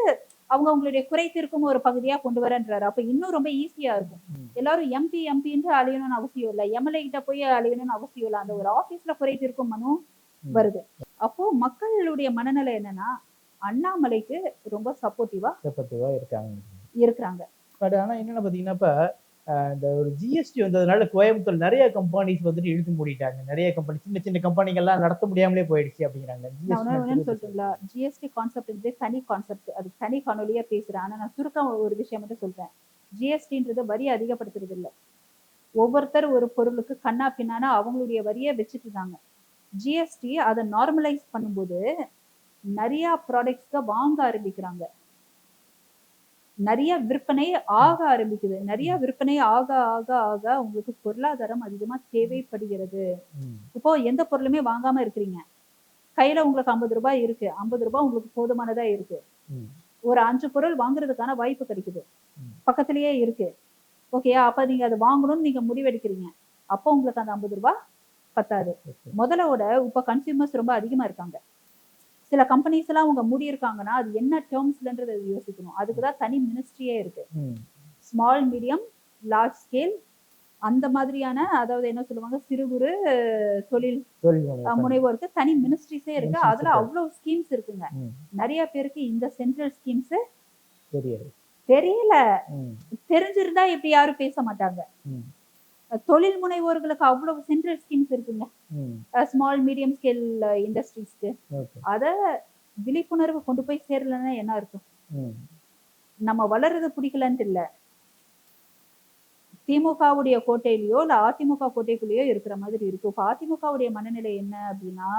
அவங்க அவங்களுடைய குறை தீர்க்கும் ஒரு பகுதியா கொண்டு வரேன்றாரு. அப்ப இன்னும் ரொம்ப ஈஸியா இருக்கும். எல்லாரும் எம்பி எம்பின்னு அலையணும்னு அவசியம் இல்ல. எம்எல்ஏ கிட்ட போய் அலையணும்னு அவசியம் இல்ல. அந்த ஒரு ஆபீஸ்ல குறை தீர்க்கும் மனு. வருது. அப்போ மக்களுடைய மனநிலை என்னன்னா அண்ணாமலைக்கு ரொம்ப சப்போர்ட்டிவா சப்போர்ட்டிவா இருக்காங்க. இருக்கிறாங்க. பட் ஆனா என்னன்னு பாத்தீங்கன்னா இப்ப இந்த ஒரு ஜிஎஸ்டி வந்ததுனால கோயம்புத்தூர் நிறைய கம்பெனிஸ் வந்துட்டு இழுத்து மூடிட்டாங்க. நிறைய கம்பெனி சின்ன சின்ன கம்பெனிகள்லாம் நடத்த முடியாமலே போயிடுச்சு அப்படிங்கிறாங்க. சொல்லட்டுங்களா ஜிஎஸ்டி கான்செப்ட் தனி கான்செப்ட் அது தனி காணொலியா பேசுறேன். ஆனா நான் சுருக்கம் ஒரு விஷயம் மட்டும் சொல்றேன். ஜிஎஸ்டின்றது வரி அதிகப்படுத்துறது இல்ல ஒவ்வொருத்தர் ஒரு பொருளுக்கு கண்ணா பின்னானா அவங்களுடைய வரியை வச்சுட்டு இருந்தாங்க ஜிஎஸ்டி அதை நார்மலைஸ் பண்ணும்போது நிறைய ப்ராடக்ட்ஸ்க்கு வாங்க ஆரம்பிக்கிறாங்க. நிறைய விற்பனை ஆக ஆரம்பிக்குது. நிறைய விற்பனை ஆக ஆக ஆக உங்களுக்கு பொருளாதாரம் அதிகமா தேவைப்படுகிறது. இப்போ எந்த பொருளுமே வாங்காம இருக்கிறீங்க. கையில உங்களுக்கு ஐம்பது ரூபாய் இருக்கு. ஐம்பது ரூபாய் உங்களுக்கு போதுமானதா இருக்கு. ஒரு அஞ்சு பொருள் வாங்குறதுக்கான வாய்ப்பு கிடைக்குது. பக்கத்திலேயே இருக்கு. ஓகேயா அப்ப நீங்க அதை வாங்கணும்னு நீங்க முடிவெடுக்கிறீங்க. அப்போ உங்களுக்கு அந்த ஐம்பது ரூபாய் பத்தாது. முதலோட இப்ப கன்சியூமர்ஸ் ரொம்ப அதிகமா இருக்காங்க. சில கம்பெனிஸ் எல்லாம் அவங்க மூடி இருக்காங்கன்னா அது என்ன டேர்ம்ஸ்லன்றது யோசிக்கணும் அதுக்கு தான் தனி மினிஸ்ட்ரியே இருக்கு. ஸ்மால் மீடியம் லார்ஜ் ஸ்கேல் அந்த மாதிரியான அதாவது என்ன சொல்லுவாங்க சிறு குறு தொழில். முனைவோருக்கு தனி மினிஸ்ட்ரிஸே இருக்கு அதுல. அவ்வளவு ஸ்கீம்ஸ் இருக்குங்க. நிறைய பேருக்கு இந்த சென்ட்ரல் ஸ்கீம்ஸ் தெரியல ம். தெரிஞ்சிருந்தா இப்படி யாரும் பேச மாட்டாங்க தொழில் முனைவோர்களுக்கு அவ்வளவு சென்ட்ரல் ஸ்கீம்ஸ் இருக்குங்க. ஸ்மால் மீடியம் ஸ்கேல் இண்டஸ்ட்ரீஸ்க்கு. அத விழிப்புணர்வு கொண்டு போய் சேரலன்னா என்ன அர்த்தம் ம். நம்ம வளர்றது பிடிக்கலன்ட்டு இல்ல திமுகவுடைய கோட்டையிலயோ இல்ல அதிமுக கோட்டைக்குள்ளேயோ இருக்கிற மாதிரி இருக்கு இப்ப அதிமுகவுடைய மனநிலை என்ன அப்படின்னா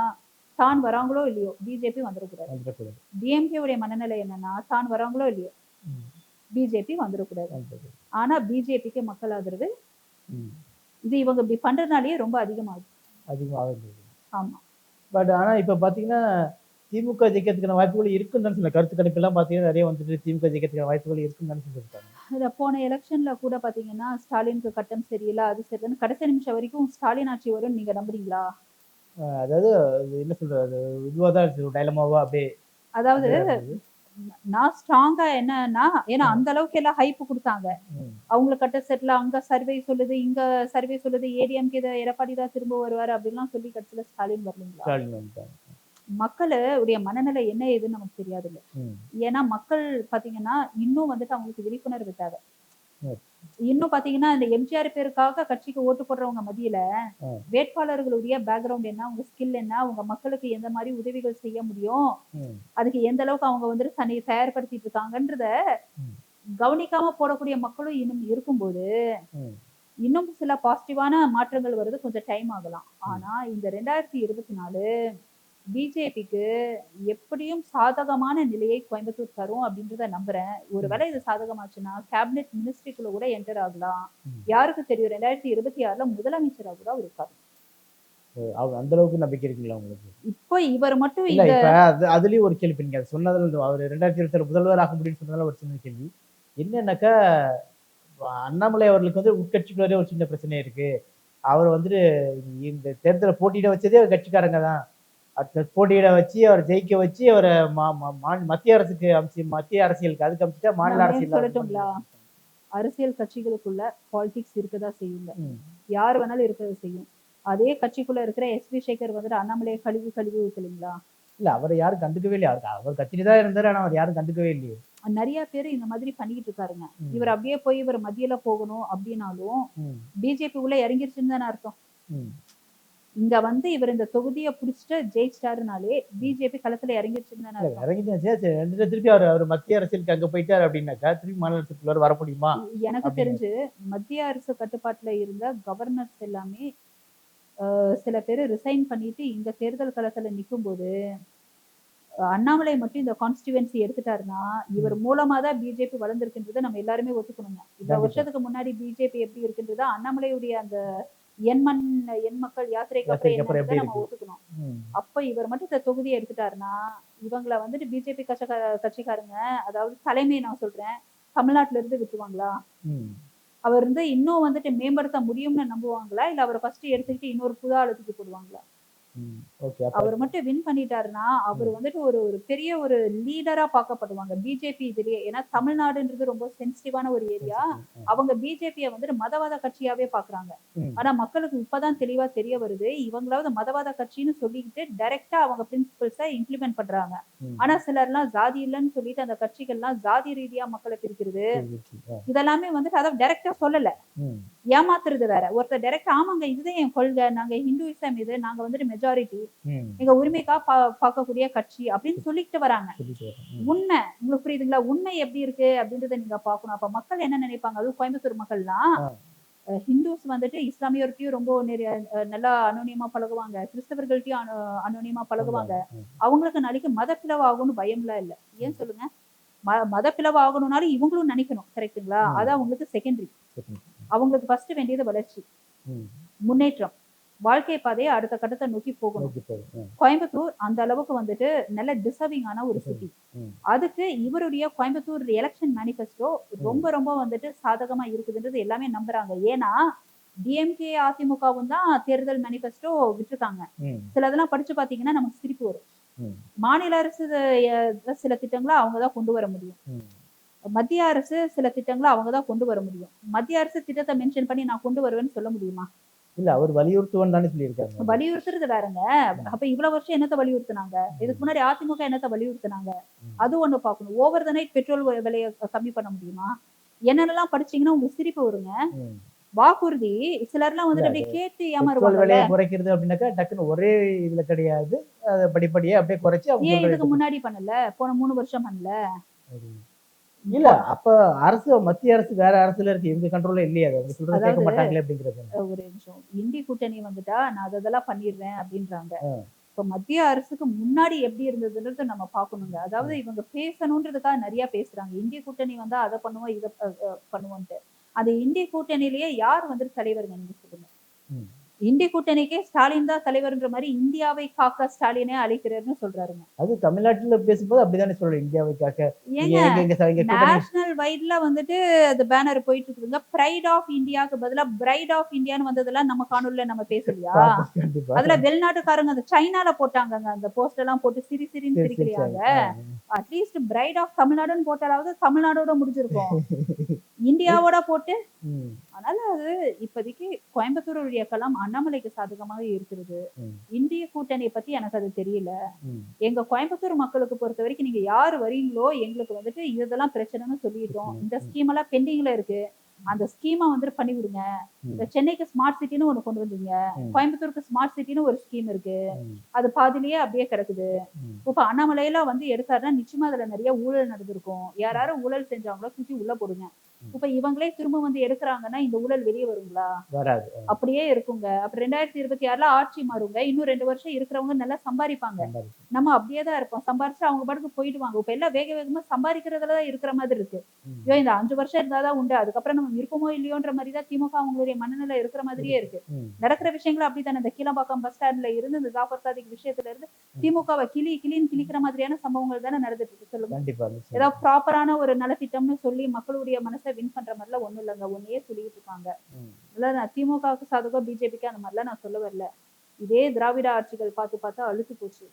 தான் வராங்களோ இல்லையோ பிஜேபி வந்துடக்கூடாது. டிஎம்கே உடைய மனநிலை என்னன்னா தான் வராங்களோ இல்லையோ. பிஜேபி வந்துடக்கூடாது. ஆனா பிஜேபிக்கு மக்கள் ஆதரவு. இது இவங்க இப்படி பண்றதுனாலயே ரொம்ப அதிகமாகுது. அதிகமாக இருந்தது ஆமா. பட் ஆனா இப்ப பாத்தீங்கன்னா திமுக ஜெயிக்கிறதுக்கான வாய்ப்புகள் இருக்குன்னு சொல்ல கருத்து கணிப்பு எல்லாம் பாத்தீங்கன்னா நிறைய வந்துட்டு திமுக ஜெயிக்கிறதுக்கான வாய்ப்புகள் இருக்குன்னு சொல்லியிருக்காங்க. இதுல போன எலெக்ஷன்ல கூட பாத்தீங்கன்னா ஸ்டாலினுக்கு கட்டம் சரியில்லை அது சரியில்லைன்னு கடைசி நிமிஷம் வரைக்கும் ஸ்டாலின் ஆட்சி வரும்னு நீங்க நம்புறீங்களா? அதாவது அது என்ன சொல்றது இதுவா தான் டைலமாவா அப்படியே அதாவது. நான் ஸ்ட்ராங்கா என்னன்னா ஏன்னா அந்த அளவுக்கு எல்லாம் ஹைப் கொடுத்தாங்க. அவங்களுக்கு கட்ட செட்ல அங்க சர்வே சொல்லுது இங்க சர்வே சொல்லுது ஏடிஎம்கே எடப்பாடி தான் திரும்ப வருவாரு அப்படிலாம் சொல்லி கடைசியில ஸ்டாலின் வரலீங்களா மக்களுடைய மனநிலை என்ன ஏதுன்னு நமக்கு தெரியாதுங்க ம். ஏன்னா மக்கள் பாத்தீங்கன்னா இன்னும் வந்துட்டு அவங்களுக்கு விழிப்புணர்வு தேவை. இன்னும் பாத்தீங்கன்னா இந்த எம்ஜிஆர் பேருக்காக கட்சிக்கு ஓட்டு போடுறவங்க மத்தியில ம். வேட்பாளர்களுடைய பேக்ரவுண்ட் என்ன உங்க ஸ்கில் என்ன உங்க மக்களுக்கு எந்த மாதிரி உதவிகள் செய்ய முடியும். அதுக்கு எந்த அளவுக்கு அவங்க வந்துட்டு தன்னை தயார்படுத்திட்டு இருக்காங்கன்றத. கவனிக்காம போடக்கூடிய மக்களும் இன்னும் இருக்கும்போது. இன்னும் சில பாசிட்டிவான மாற்றங்கள் வருது கொஞ்சம் டைம் ஆகலாம் ஆனா இந்த ரெண்டாயிரத்தி இருபத்தி நாலு பிஜேபிக்கு எப்படியும் சாதகமான நிலையை கோயம்புத்தூர் தரும் அப்படின்றத நம்புறேன். ஒருவேளை இது சாதகமாச்சுன்னா கேபினெட் மினிஸ்ட்ரிக்குள்ள கூட என்டர் ஆகலாம். யாருக்கு தெரியும்? ரெண்டாயிரத்தி இருபத்தி ஆறுல முதலமைச்சரா கூட அவர் இருக்காரு அந்த அளவுக்கு நம்பிக்கை இருக்குங்களா உங்களுக்கு? இப்போ இவர் மட்டும் இல்ல இப்ப அது அதுலயும் ஒரு கேள்வி நீங்க சொன்னதுல அவர் ரெண்டாயிரத்தி இருபத்தி முதல்வர் ஆக முடியும்னு சொன்னதுல ஒரு சின்ன கேள்வி. என்னன்னாக்கா அண்ணாமலை அவர்களுக்கு வந்து உட்கட்சிக்குள்ளே ஒரு சின்ன பிரச்சனை இருக்கு. அவர் வந்துட்டு இந்த தேர்தலை போட்டியிட வச்சதே கட்சிக்காரங்க தான். அடுத்த போட்டியிட வச்சு அவர் ஜெயிக்க வச்சு அவரை மா- மா- மத்திய அரசுக்கு அமைச்சு மத்திய அரசியலுக்கு அதுக்கு அமைச்சிட்டா மாநில அரசியல்? அரசியல் கட்சிகளுக்குள்ள பாலிடிக்ஸ் இருக்கதா செய்யுங்க. யார் வேணாலும் இருக்கதா செய்யும் அதே கட்சிக்குள்ள இருக்கிற எஸ் வி சேகர் வந்துட்டு அண்ணாமலையை கழுவி கழுவி ஊத்தலைங்களா இல்ல அவரை யாரும் கண்டுக்கவே இல்லையா அவர் கட்சியில தான் இருந்தாரு ஆனா அவர் யாரும் கண்டுக்கவே இல்லையே நிறைய பேர் இந்த மாதிரி பண்ணிக்கிட்டு இருக்காருங்க. இவர் அப்படியே போய் இவர் மத்தியில போகணும் அப்படின்னாலும். பிஜேபி உள்ள இறங்கிருச்சுன்னு தானே அர்த்தம். இங்க வந்து இவர் இந்த தொகுதியை புடிச்சிட்டு ஜெயிச்சிட்டாருனாலே பிஜேபி களத்துல தடவை திருப்பி அவர் அவர் மத்திய அரசியலுக்கு அங்க போயிட்டாரு அப்படின்னாக்கா திருப்பி மாநில அரசுக்குள்ள வர முடியுமா? எனக்கு. தெரிஞ்சு மத்திய அரசு கட்டுப்பாட்டுல இருந்த கவர்னர்ஸ் எல்லாமே சில பேர் ரிசைன் பண்ணிட்டு இங்க தேர்தல் களத்துல நிக்கும்போது அஹ், அண்ணாமலை மட்டும் இந்த கான்ஸ்டிடுவன்சி எடுத்துட்டாருன்னா இவர் மூலமா தான் பிஜேபி வளர்ந்துருக்குன்றதை நம்ம எல்லாருமே ஒத்துக்கணுங்க. கண்டிப்பா. வருஷத்துக்கு முன்னாடி பிஜேபி எப்படி இருக்குன்றதா அண்ணாமலையுடைய அந்த எண்மண் எண் மக்கள் யாத்திரைக்கு அப்புறம் எப்படி நம்ம ஒத்துக்கணும். அப்ப இவர் மட்டும் இந்த தொகுதியை எடுத்துட்டாருன்னா இவங்கள வந்துட்டு பிஜேபி கட்ச கட்சிக்காரங்க அதாவது தலைமையை நான் சொல்றேன் தமிழ்நாட்டுல இருந்து விட்டுருவாங்களா? ம். அவர் வந்து இன்னும் வந்துட்டு மேம்படுத்த முடியும்னு நம்புவாங்களா? இல்ல அவரை ஃபர்ஸ்ட் எடுத்துக்கிட்டு இன்னொரு புது ஆளு தூக்கி போடுவாங்களா? அவர் மட்டும் வின் பண்ணிட்டாருன்னா அவர் வந்துட்டு ஒரு ஒரு பெரிய ஒரு லீடரா பார்க்கப்படுவாங்க. பிஜேபி இதுலயே. ஏன்னா தமிழ்நாடுன்றது ரொம்ப சென்சிட்டிவான ஒரு ஏரியா அவங்க பிஜேபியை வந்துட்டு மதவாத கட்சியாவே பாக்குறாங்க. ஆனா மக்களுக்கு இப்பதான் தெளிவா தெரிய வருது. இவங்களாவது மதவாத கட்சின்னு சொல்லிக்கிட்டு டைரக்டா அவங்க பிரின்சிபல்ஸ இம்ப்ளிமெண்ட் பண்றாங்க. ஆனா சிலர்லாம் ஜாதி இல்லைன்னு சொல்லிட்டு அந்த கட்சிகள்லாம் ஜாதி ரீதியா மக்களை பிரிக்கிறது. இதெல்லாமே வந்துட்டு அதை டைரக்டா சொல்லல. ஏமாத்துறது வேற. ஒருத்தர் டைரக்ட் ஆமாங்க இதுதான் என் கொள்கை. நாங்க ஹிந்துவிசம் இது. நாங்க வந்துட்டு மெஜாரிட்டி. எங்க உரிமைக்கா பார்க்கக்கூடிய கட்சி அப்படின்னு சொல்லிட்டு வராங்க. உண்மை. உங்களுக்கு புரியுதுங்களா? உண்மை எப்படி இருக்கு அப்படின்றத நீங்க பார்க்கணும். அப்ப மக்கள் என்ன நினைப்பாங்க? அதுவும் கோயம்புத்தூர் மக்கள்லாம் ஹிந்துஸ் வந்துட்டு இஸ்லாமியர்கிட்டயும் ரொம்ப நிறைய நல்லா அனோனியமா பழகுவாங்க. கிறிஸ்தவர்கள்ட்டயும் அனு அனோனியமா பழகுவாங்க. அவங்களுக்கு நாளைக்கு மத பிளவாகும்னு பயம்லாம் இல்ல. ஏன் சொல்லுங்க? மத பிளவாகணும்னாலும் இவங்களும் நினைக்கணும். கரெக்ட்டுங்களா ம். அது அவங்களுக்கு செகண்டரி. அவங்களுக்கு ஃபர்ஸ்ட் வேண்டியது வளர்ச்சி. முன்னேற்றம் வாழ்க்கை பாதையை அடுத்த கட்டத்தை நோக்கி போகணும். கோயம்புத்தூர் அந்த அளவுக்கு வந்துட்டு நல்ல டிசர்விங்கான ஒரு சிட்டி. அதுக்கு இவருடைய கோயம்புத்தூர் எலெக்ஷன் மேனிஃபெஸ்டோ ரொம்ப ரொம்ப வந்துட்டு சாதகமா இருக்குதுன்றது எல்லாமே நம்புறாங்க ஏன்னா டிஎம்கே அதிமுகவும் தான் தேர்தல் மேனிஃபெஸ்டோ விட்டுருக்காங்க ம். சிலதெல்லாம் படிச்சு பாத்தீங்கன்னா நமக்கு சிரிப்பு வரும். மாநில அரசு சில திட்டங்களை அவங்க தான் கொண்டு வர முடியும். மத்திய அரசு சில திட்டங்களை அவங்க தான் கொண்டு வர முடியும். மத்திய அரசு திட்டத்தை மென்ஷன் பண்ணி நான் கொண்டு வருவேன்னு சொல்ல முடியுமா? இல்ல அவர் வலியுறுத்துவன் தானே சொல்லியிருக்காங்க வலியுறுத்துறது வேறங்க. அப்ப இவ்வளவு வருஷம் என்னத்த வலியுறுத்துனாங்க? இதுக்கு முன்னாடி அதிமுக என்னத்த வலியுறுத்துனாங்க. அது ஒண்ணு பார்க்கணும். ஓவர் த நைட் பெட்ரோல் விலையை கம்மி பண்ண முடியுமா? என்னென்னலாம் படிச்சீங்கன்னா உங்களுக்கு சிரிப்பு வருங்க. வாக்குறுதி சிலர்லாம் வந்துட்டு அப்படியே கேட்டு ஏமாறுவாங்க விலையை குறைக்கிறது அப்படின்னாக்கா டக்குன்னு ஒரே இதுல கிடையாது. படிப்படியே அப்படியே குறைச்சு ஏன் இதுக்கு முன்னாடி பண்ணல? போன மூணு வருஷம் பண்ணல. இல்ல அப்ப அரசு மத்திய அரசு வேற அரசுல இருக்கு. இவங்க கண்ட்ரோல்ல இல்லையா அவங்க சொல்றது கேட்க மாட்டாங்களே அப்படிங்கிறது. ஒரு நிமிஷம். இந்தி கூட்டணி வந்துட்டா நான் அதை அதெல்லாம் பண்ணிடுறேன் அப்படின்றாங்க. இப்ப மத்திய அரசுக்கு முன்னாடி எப்படி இருந்ததுன்றது நம்ம பார்க்கணுங்க. அதாவது இவங்க பேசணுன்றதுக்காக நிறைய பேசுறாங்க. இந்திய கூட்டணி வந்தா அதை பண்ணுவோம் இதை பண்ணுவோம்ட்டு அந்த இந்திய கூட்டணியிலேயே யார் வந்துட்டு தலைவருங்க நீங்க சொல்லுங்க. இந்திய கூட்டணிக்கே ஸ்டாலின் தான் தலைவர்ன்ற மாதிரி இந்தியாவை காக்க ஸ்டாலினே அழைக்கிறாருன்னு சொல்றாருங்க. அது தமிழ்நாட்டுல பேசும்போது அப்படிதானே சொல்றேன் இந்தியாவை காக்க. நேஷனல் வைட்ல வந்துட்டு அந்த பேனர் போயிட்டு இருக்குதுங்க. பிரைட் ஆஃப் இந்தியாக்கு பதிலா பிரைட் ஆஃப் இந்தியான்னு வந்ததெல்லாம் நம்ம காணொலியில நம்ம பேசலையா? அதுல வெளிநாட்டுக்காரங்க அந்த சைனால போட்டாங்கங்க. அந்த போஸ்ட் எல்லாம் போட்டு சிரி சிரின்னு சரி, சரி, சிரிக்கிறாங்க சரி. அட்லீஸ்ட் பிரைட் ஆஃப் தமிழ்நாடுன்னு போட்டாலாவது தமிழ்நாடோட முடிஞ்சிருக்கும். இந்தியாவோட போட்டு அதனால அது இப்போதைக்கு கோயம்புத்தூருடைய களம் அண்ணாமலைக்கு சாதகமாக இருக்கிறது. இந்திய கூட்டணியை பத்தி எனக்கு அது தெரியல. எங்க கோயம்புத்தூர் மக்களுக்கு பொறுத்த வரைக்கும் நீங்க யாரு வரீங்களோ எங்களுக்கு வந்துட்டு இதெல்லாம் பிரச்சனைன்னு சொல்லிட்டோம் இந்த ஸ்கீம் எல்லாம் பெண்டிங்ல இருக்கு அந்த ஸ்கீமை வந்துட்டு பண்ணி விடுங்க ம். இந்த சென்னைக்கு ஸ்மார்ட் சிட்டின்னு ஒண்ணு கொண்டு வந்தீங்க. கோயம்புத்தூருக்கு ஸ்மார்ட் சிட்டின்னு ஒரு ஸ்கீம் இருக்கு அது பாதிலேயே அப்படியே கிடக்குது. இப்ப அண்ணாமலையில வந்து எடுத்தாருன்னா நிச்சயமா அதுல நிறைய ஊழல் நடந்திருக்கும் யாராரு ஊழல் செஞ்சாங்களோ தூக்கி உள்ள போடுங்க. இப்ப இவங்களே திரும்ப வந்து எடுக்கிறாங்கன்னா இந்த ஊழல் வெளியே வருங்களா? வராது அப்படியே இருக்குங்க. அப்ப ரெண்டாயிரத்தி இருபத்தி ஆறுல ஆட்சி மாறுங்க. இன்னும் ரெண்டு வருஷம் இருக்கிறவங்க நல்லா சம்பாதிப்பாங்க. நம்ம அப்படியே தான் இருப்போம். சம்பாரிச்சு அவங்க பாட்டுக்கு போயிடுவாங்க. இப்ப எல்லாம் வேக வேகமா சம்பாதிக்கிறதுல தான் இருக்கிற மாதிரி இருக்கு. ஐயோ இந்த அஞ்சு வருஷம் இருந்தாதான் உண்டு. அதுக்கப்புறம் நம்ம இருப்போமோ இல்லையோன்ற மாதிரி தான் திமுக அவங்களுடைய மனநிலை இருக்கிற மாதிரியே இருக்கு. நடக்கிற விஷயங்கள் அப்படித்தானே? இந்த கீழம்பாக்கம் பஸ் ஸ்டாண்ட்ல இருந்து இந்த ஜாஃபர் சாதிக் விஷயத்துல இருந்து திமுகவை கிளி கிளின்னு கிளிக்கிற மாதிரியான சம்பவங்கள் தானே நடந்துட்டு இருக்கு. சொல்லுங்க. ஏதாவது ப்ராப்பரான ஒரு நலத்திட்டம்னு சொல்லி மக்களுடைய மனசை பெருசா வின் பண்ற மாதிரிலாம் ஒண்ணும் இல்லைங்க ஒன்னையே சொல்லிட்டு இருக்காங்க நான் திமுகவுக்கு சாதகம் பிஜேபிக்கு அந்த மாதிரிலாம் நான் சொல்ல வரல இதே திராவிட ஆட்சிகள் பார்த்து பார்த்து அழுத்து போச்சு.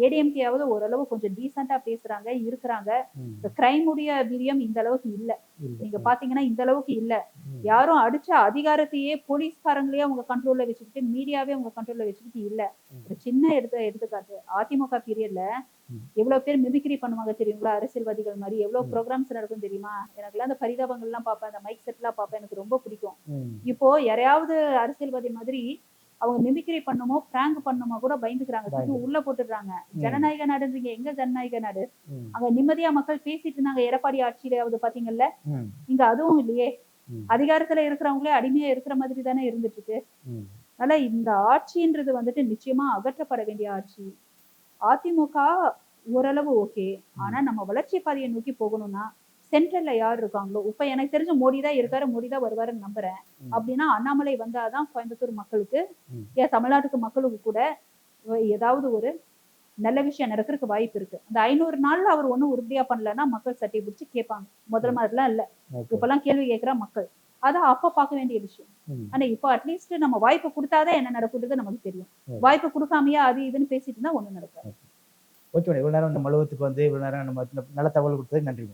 ஏடிஎம்கேயாவது ஓரளவு கொஞ்சம் டீசெண்டா பேசுறாங்க இருக்கிறாங்க. இந்த கிரைம் உடைய வீரியம் இந்த அளவுக்கு இல்ல. நீங்க பாத்தீங்கன்னா இந்த அளவுக்கு இல்ல. யாரும் அடிச்ச அதிகாரத்தையே போலீஸ்காரங்களே அவங்க கண்ட்ரோல்ல வச்சுக்கிட்டு மீடியாவே அவங்க கண்ட்ரோல்ல வச்சுக்கிட்டு இல்ல. ஒரு சின்ன எடுத்து எடுத்துக்காட்டு அதிமுக பீரியட்ல. எவ்வளவு பேர் மிமிக்ரி பண்ணுவாங்க தெரியுங்களா? அரசியல்வாதிகள் மாதிரி. எவ்வளவு. ப்ரோக்ராம்ஸ் நடக்கும் தெரியுமா? எனக்குலாம் அந்த பரிதாபங்கள்லாம் பார்ப்பேன். அந்த மைக் செட்லாம் பார்ப்பேன். எனக்கு ரொம்ப பிடிக்கும். இப்போ யாரையாவது அரசியல்வாதி மாதிரி அவங்க மிமிக்ரி பண்ணுமோ பிராங்க் பண்ணுமோ கூட பயந்துக்கிறாங்க. தூக்கி பயந்து. உள்ள போட்டுடுறாங்க. ஜனநாயக நாடுன்றீங்க. எங்க ஜனநாயக நாடு. அங்க நிம்மதியா மக்கள் பேசிட்டு இருந்தாங்க. எடப்பாடி ஆட்சியிலாவது பாத்தீங்கல்ல. இங்க அதுவும் இல்லையே. அதிகாரத்துல இருக்கிறவங்களே அடிமையா இருக்கிற மாதிரி தானே இருந்துட்டு இருக்கு. அதனால இந்த ஆட்சின்றது வந்துட்டு நிச்சயமா அகற்றப்பட வேண்டிய ஆட்சி. அதிமுக ஓரளவு ஓகே ஆனா நம்ம வளர்ச்சி பாதையை நோக்கி போகணும்னா சென்ட்ரல்ல யார் இருக்காங்களோ இப்ப எனக்கு தெரிஞ்ச மோடி தான் இருக்காரு மோடி தான் வருவாருன்னு நம்புறேன். அப்படின்னா அண்ணாமலை வந்தாதான் கோயம்புத்தூர் மக்களுக்கு. ஏன் தமிழ்நாட்டுக்கு மக்களுக்கு கூட ஏதாவது ஒரு நல்ல விஷயம் நடக்கிறதுக்கு வாய்ப்பு இருக்கு. அந்த ஐநூறு நாள்ல அவர் ஒண்ணும் உருப்படியா பண்ணலன்னா மக்கள் சட்டை பிடிச்சி கேட்பாங்க. முதல்ல மாதிரிலாம் இல்ல. இப்பெல்லாம் கேள்வி கேட்கிற மக்கள். அது அப்ப பார்க்க வேண்டிய விஷயம். ஆனா இப்போ அட்லீஸ்ட் நம்ம வாய்ப்பு கொடுத்தாதான் என்ன நடக்குன்றது நமக்கு தெரியும். வாய்ப்பு கொடுக்காமயே அது இதுன்னு பேசிட்டு இருந்தா ஒண்ணும் நடக்காது. ஓகே இவ்வளவு நேரம் இந்த மலுவத்துக்கு வந்து இவ்வளவு நேரம் நம்ம நல்ல தகவல் கொடுத்ததுக்கு நன்றி.